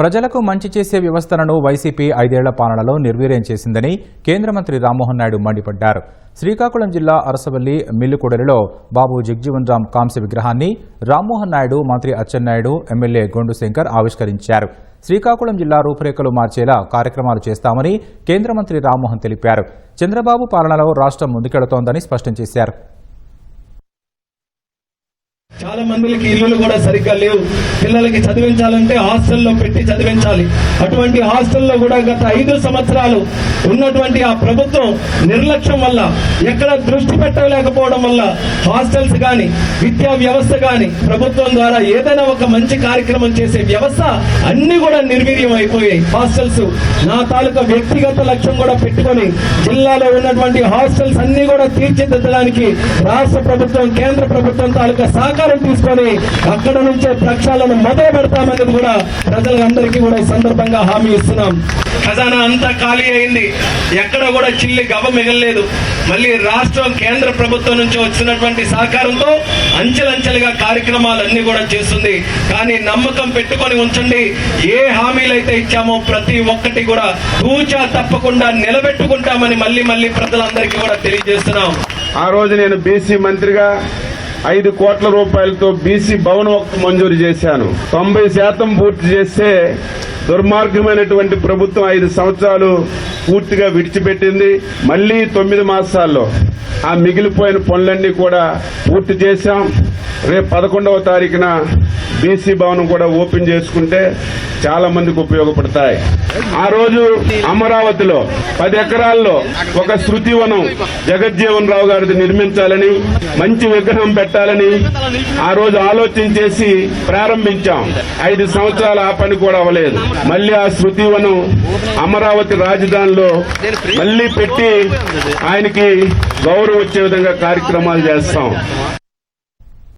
ప్రజలకు మంచి చేసే వ్యవస్థలను వైసీపీ ఐదేళ్ళ పాలనలో నిర్వీర్యం చేసిందని కేంద్ర మంత్రి రామ్మోహన్ నాయుడు మండిపడ్డారు. శ్రీకాకుళం జిల్లా అరసవల్లి మిల్లుకూడలిలో బాబు జగ్జీవన్ రామ్ కాంస్య విగ్రహాన్ని రామ్మోహన్ నాయుడు మంత్రి అచ్చెన్నాయుడు ఎమ్మెల్యే గొండు శంకర్ ఆవిష్కరించారు. శ్రీకాకుళం జిల్లా రూపురేఖలు మార్చేలా కార్యక్రమాలు చేస్తామని కేంద్ర మంత్రి రామ్మోహన్ తెలిపారు. చంద్రబాబు పాలనలో రాష్ట్రం ముందుకెళుతోందని స్పష్టం చేశారు. చాలా మందికి ఇల్లులు కూడా సరిగ్గా లేవు. పిల్లలకి చదివించాలంటే హాస్టల్లో పెట్టి చదివించాలి. అటువంటి హాస్టల్లో కూడా గత ఐదు సంవత్సరాలు ఉన్నటువంటి ఆ ప్రభుత్వం నిర్లక్ష్యం వల్ల ఎక్కడ దృష్టి పెట్టలేకపోవడం వల్ల హాస్టల్స్ కానీ విద్యా వ్యవస్థ కానీ ప్రభుత్వం ద్వారా ఏదైనా ఒక మంచి కార్యక్రమం చేసే వ్యవస్థ అన్ని కూడా నిర్వీర్యం అయిపోయాయి. హాస్టల్స్ నా తాలూకా వ్యక్తిగత లక్ష్యం కూడా పెట్టుకొని జిల్లాలో ఉన్నటువంటి హాస్టల్స్ అన్ని కూడా తీర్చిదిద్దడానికి రాష్ట్ర ప్రభుత్వం కేంద్ర ప్రభుత్వం తాలూకా సహకారం తీసుకొని అక్కడ నుంచే ప్రక్షాళన మొదలు పెడతామనేది కూడా ప్రజలందరికీ కూడా ఈ సందర్భంగా హామీ ఇస్తున్నాం. ఖజానా అంతా ఖాళీ అయింది. ఎక్కడ కూడా చిల్లి గబ మిగలలేదు. మళ్ళీ రాష్ట్రం కేంద్ర ప్రభుత్వం నుంచి వచ్చినటువంటి సహకారంతో అంచెలంచెలుగా కార్యక్రమాలన్నీ కూడా చేస్తుంది. కానీ నమ్మకం పెట్టుకొని ఉంచండి. ఏ హామీలు అయితే ఇచ్చామో ప్రతి ఒక్కటి కూడా తూచా తప్పకుండా నిలబెట్టుకుంటామని మళ్ళీ మళ్ళీ ప్రజలందరికీ కూడా తెలియజేస్తున్నాం. ఆ రోజు నేను బీసీ మంత్రిగా ఐదు కోట్ల రూపాయలతో బీసీ భవన మంజూరు చేశాను. తొంభై శాతం పూర్తి చేస్తే దుర్మార్గమైనటువంటి ప్రభుత్వం ఐదు సంవత్సరాలు పూర్తిగా విడిచిపెట్టింది. మళ్ళీ తొమ్మిది మాసాల్లో. ఆ మిగిలిపోయిన పనులన్నీ కూడా పూర్తి చేశాం. రేపు పదకొండవ తారీఖున బీసీ భవనం కూడా ఓపెన్ చేసుకుంటే చాలా మందికి ఉపయోగపడతాయి. ఆ రోజు అమరావతిలో పది ఎకరాల్లో ఒక శృతివనం జగజ్జీవన్ రావు గారిది నిర్మించాలని మంచి విగ్రహం పెట్టాలని ఆ రోజు ఆలోచన చేసి ప్రారంభించాం. ఐదు సంవత్సరాలు ఆ పని కూడా అవ్వలేదు. మళ్ళీ ఆ శృతివనం అమరావతి రాజధానిలో మళ్ళీ పెట్టి ఆయనకి గౌరవ వచ్చే విధంగా కార్యక్రమాలు చేస్తాం.